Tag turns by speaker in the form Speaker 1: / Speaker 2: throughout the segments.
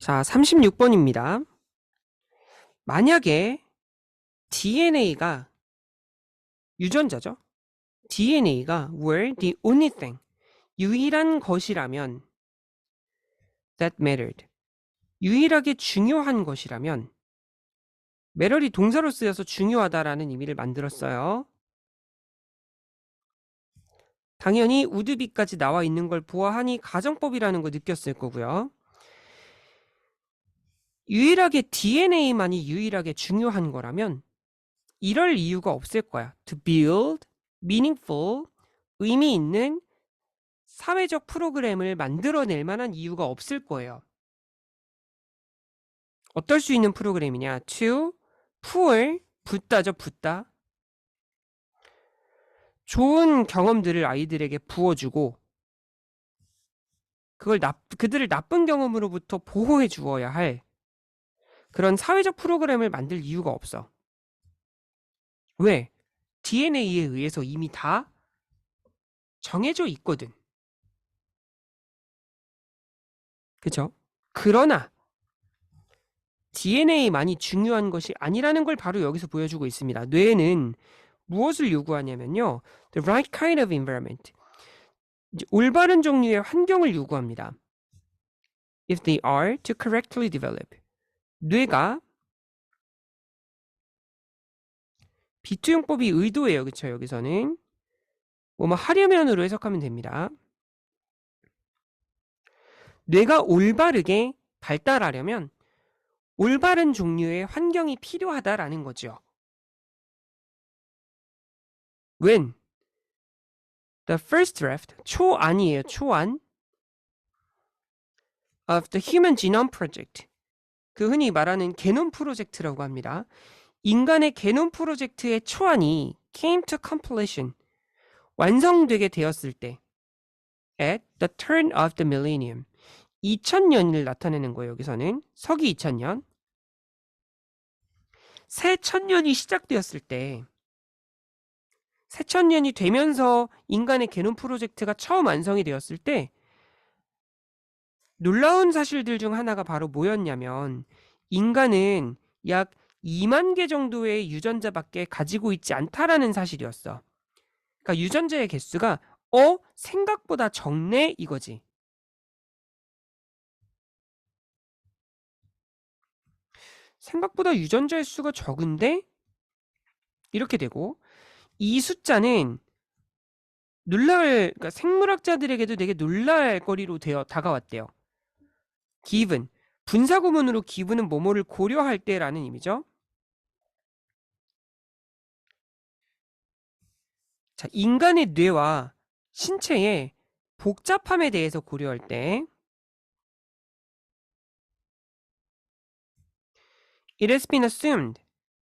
Speaker 1: 자, 36번입니다. 만약에 DNA가 유전자죠. DNA가 were the only thing, 유일한 것이라면 that mattered, 유일하게 중요한 것이라면 matter이 동사로 쓰여서 중요하다라는 의미를 만들었어요. 당연히 우드비까지 나와 있는 걸 보아하니 가정법이라는 거 느꼈을 거고요. 유일하게 DNA만이 유일하게 중요한 거라면 이럴 이유가 없을 거야. To build meaningful, 의미 있는 사회적 프로그램을 만들어낼 만한 이유가 없을 거예요. 어떨 수 있는 프로그램이냐? To pool, 붓다죠, 붓다. 좋은 경험들을 아이들에게 부어주고 그걸 나, 그들을 나쁜 경험으로부터 보호해 주어야 할 그런 사회적 프로그램을 만들 이유가 없어. 왜? DNA에 의해서 이미 다 정해져 있거든. 그죠? 그러나 DNA만이 중요한 것이 아니라는 걸 바로 여기서 보여주고 있습니다. 뇌는 무엇을 요구하냐면요. The right kind of environment. 올바른 종류의 환경을 요구합니다. If they are to correctly develop. 뇌가 비투용법이 의도예요. 그쵸? 여기서는 뭐뭐 하려면으로 해석하면 됩니다. 뇌가 올바르게 발달하려면 올바른 종류의 환경이 필요하다라는 거죠. When the first draft 초안이에요. 초안 of the Human Genome Project 그 흔히 말하는 게놈 프로젝트라고 합니다. 인간의 게놈 프로젝트의 초안이 came to completion 완성되게 되었을 때 at the turn of the millennium 2000년을 나타내는 거예요. 여기서는 서기 2000년 새 천년이 시작되었을 때 새 천년이 되면서 인간의 게놈 프로젝트가 처음 완성이 되었을 때 놀라운 사실들 중 하나가 바로 뭐였냐면 인간은 약 2만 개 정도의 유전자밖에 가지고 있지 않다라는 사실이었어. 그러니까 유전자의 개수가 어 생각보다 적네 이거지. 생각보다 유전자의 수가 적은데 이렇게 되고 이 숫자는 놀랄 그러니까 생물학자들에게도 되게 놀랄 거리로 되어 다가왔대요. Given 분사 구문으로 given은 뭐뭐를 고려할 때라는 의미죠. 자, 인간의 뇌와 신체의 복잡함에 대해서 고려할 때 It has been assumed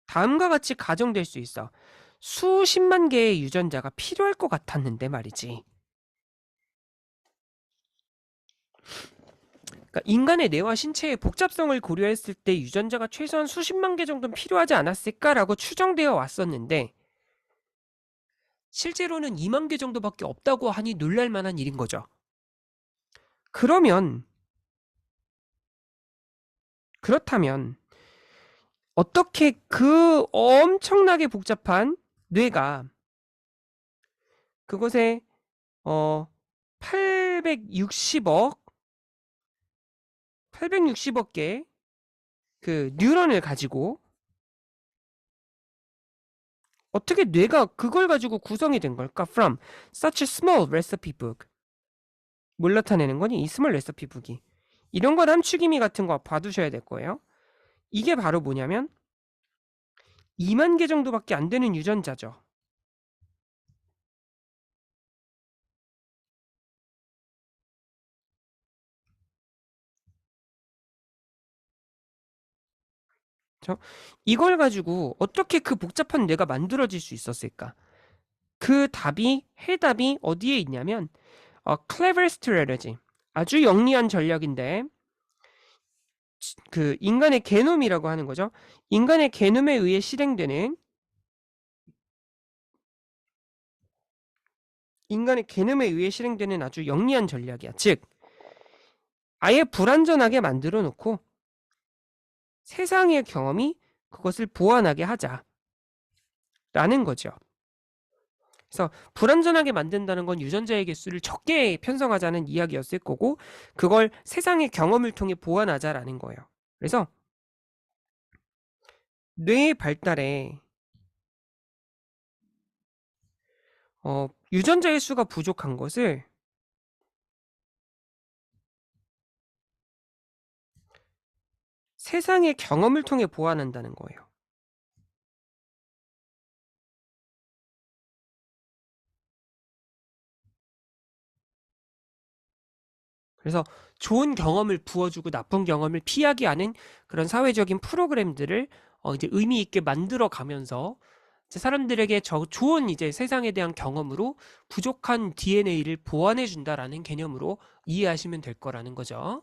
Speaker 1: 다음과 같이 가정될 수 있어. 수십만 개의 유전자가 필요할 것 같았는데 말이지. 그러니까 인간의 뇌와 신체의 복잡성을 고려했을 때 유전자가 최소한 수십만 개 정도는 필요하지 않았을까라고 추정되어 왔었는데 실제로는 2만 개 정도밖에 없다고 하니 놀랄 만한 일인 거죠. 그러면 그렇다면 어떻게 그 엄청나게 복잡한 뇌가 그것에 어 860억 860억 개그 뉴런을 가지고 어떻게 뇌가 그걸 가지고 구성이 된 걸까? From such a small recipe book. 뭘 나타내는 거니? 이 스몰 레시피 북이. 이런 거 함축이미 같은 거 봐두셔야 될 거예요. 이게 바로 뭐냐면 2만 개 정도밖에 안 되는 유전자죠. 그렇죠? 이걸 가지고 어떻게 그 복잡한 뇌가 만들어질 수 있었을까? 그 답이 해답이 어디에 있냐면 어, clever strategy 아주 영리한 전략인데 그 인간의 게놈이라고 하는 거죠. 인간의 게놈에 의해 실행되는 인간의 게놈에 의해 실행되는 아주 영리한 전략이야. 즉 아예 불완전하게 만들어 놓고 세상의 경험이 그것을 보완하게 하자. 라는 거죠. 그래서 불완전하게 만든다는 건 유전자의 개수를 적게 편성하자는 이야기였을 거고 그걸 세상의 경험을 통해 보완하자라는 거예요. 그래서 뇌의 발달에 어, 유전자의 수가 부족한 것을 세상의 경험을 통해 보완한다는 거예요. 그래서 좋은 경험을 부어주고 나쁜 경험을 피하게 하는 그런 사회적인 프로그램들을 어, 이제 의미 있게 만들어 가면서 사람들에게 저 좋은 이제 세상에 대한 경험으로 부족한 DNA를 보완해 준다라는 개념으로 이해하시면 될 거라는 거죠.